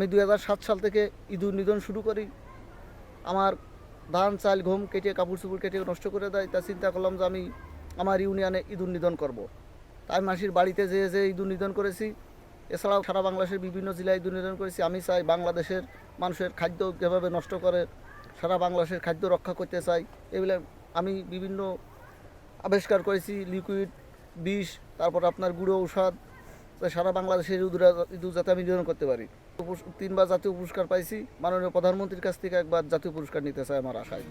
আমি দু হাজার সাত সাল থেকে ইঁদুর নিধন শুরু করি। আমার ধান, চাল গম কেটে কাপড় চুপড় কেটে নষ্ট করে দেয়। তা চিন্তা করলাম যে আমি আমার ইউনিয়নে ইঁদুর নিধন করব। তাই মাসির বাড়িতে যেয়ে যে ইঁদুর নিধন করেছি। এছাড়াও সারা বাংলাদেশের বিভিন্ন জেলায় ইঁদুর নিধন করেছি। আমি চাই বাংলাদেশের মানুষের খাদ্য যেভাবে নষ্ট করে, সারা বাংলাদেশের খাদ্য রক্ষা করতে চাই। এগুলো আমি বিভিন্ন আবিষ্কার করেছি। লিকুইড, বিষ, তারপর আপনার গুঁড়ো ঔষধ সারা বাংলাদেশের ইঁদুর যাতে আমি নিধন করতে পারি। তিনবার জাতীয় পুরস্কার পাইছি। মাননীয় প্রধানমন্ত্রীর কাছ থেকে একবার জাতীয় পুরস্কার নিতে চাই আমার আশায়।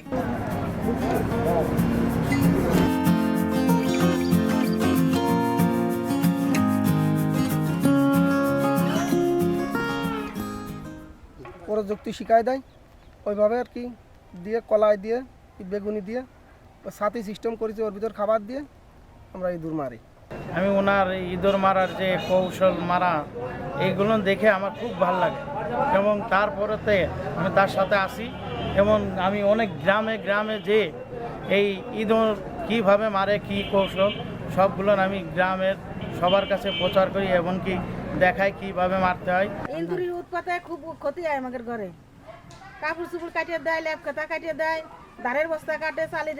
প্রযুক্তি শিখাই দেয়। ওইভাবে আর কি দিয়ে, কলাই দিয়ে, বেগুনি দিয়ে সাথে সিস্টেম করেছি ওর ভিতর খাবার দিয়ে, আমরা ইঁদুর মারি। আমি ওনার ইঁদুর মারার যে কৌশল, মারা এইগুলো দেখে আমার খুব ভালো লাগে। এবং তারপরেতে আমি তার সাথে আসি। এবং আমি অনেক গ্রামে গ্রামে যে এই ইঁদুর কীভাবে মারে, কী কৌশল, সবগুলো আমি গ্রামের সবার কাছে প্রচার করি এমনকি দেখাই কীভাবে মারতে হয়। ইন্দুরির উৎপাতায় খুব ক্ষতি হয় আমাদের ঘরে। কাপড় চুপড় কাটিয়ে দেয় ল্যাপ কাটা কাটিয়ে দেয় ধারের বস্তা কাটে চালি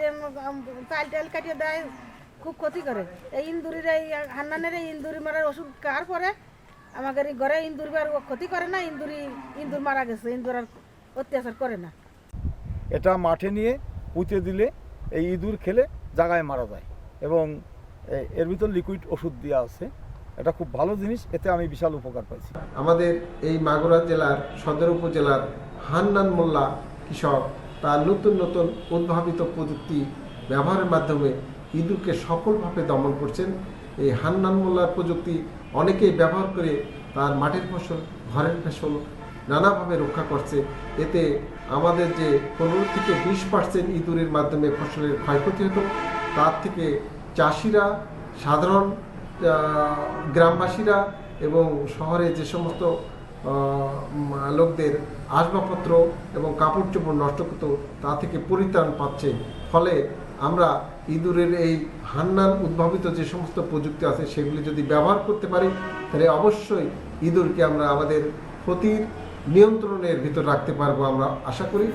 চাল টাল কাটিয়ে দেয় খুব ক্ষতি করে। এই ইন্দুরির এই হান্নানের এই ইন্দুরি মারার ওষুধ কার পরে? আমাদের এই ঘরে ইন্দুরি আর ক্ষতি করে না ইন্দুরি ইন্দুর মারা গেছে ইন্দুর আর অত্যাচার করে না। এটা মাঠে নিয়ে পুঁতে দিলে এই ইঁদুর খেলে জাগায় মারা যায় এবং এর ভিতর লিকুইড ওষুধ দেওয়া আছে। এটা খুব ভালো জিনিস এতে আমি বিশাল উপকার পাইছি। আমাদের এই মাগুরা জেলার সদর উপজেলার হান্নান মোল্লা কৃষক তার নতুন নতুন উদ্ভাবিত প্রযুক্তি ব্যবহারের মাধ্যমে ইঁদুরকে সফলভাবে দমন করছেন। এই হান্নান মোল্লার প্রযুক্তি অনেকেই ব্যবহার করে তার মাটির ফসল, ঘরের ফসল নানাভাবে রক্ষা করছে। এতে আমাদের যে পনেরো থেকে বিশ পার্সেন্ট ইঁদুরের মাধ্যমে ফসলের ক্ষয়ক্ষতি হতো, তার থেকে চাষিরা, সাধারণ গ্রামবাসীরা এবং শহরে যে সমস্ত লোকদের আসবাবপত্র এবং কাপড় চোপড় নষ্ট করতো, তা থেকে পরিত্রাণ পাচ্ছে। ফলে আমরা ইঁদুরের এই হান্নান উদ্ভাবিত যে সমস্ত প্রযুক্তি আছে, সেগুলি যদি ব্যবহার করতে পারি, তাহলে অবশ্যই ইঁদুরকে আমরা আমাদের ক্ষতির নিয়ন্ত্রণের ভিতর রাখতে পারব আমরা আশা করি।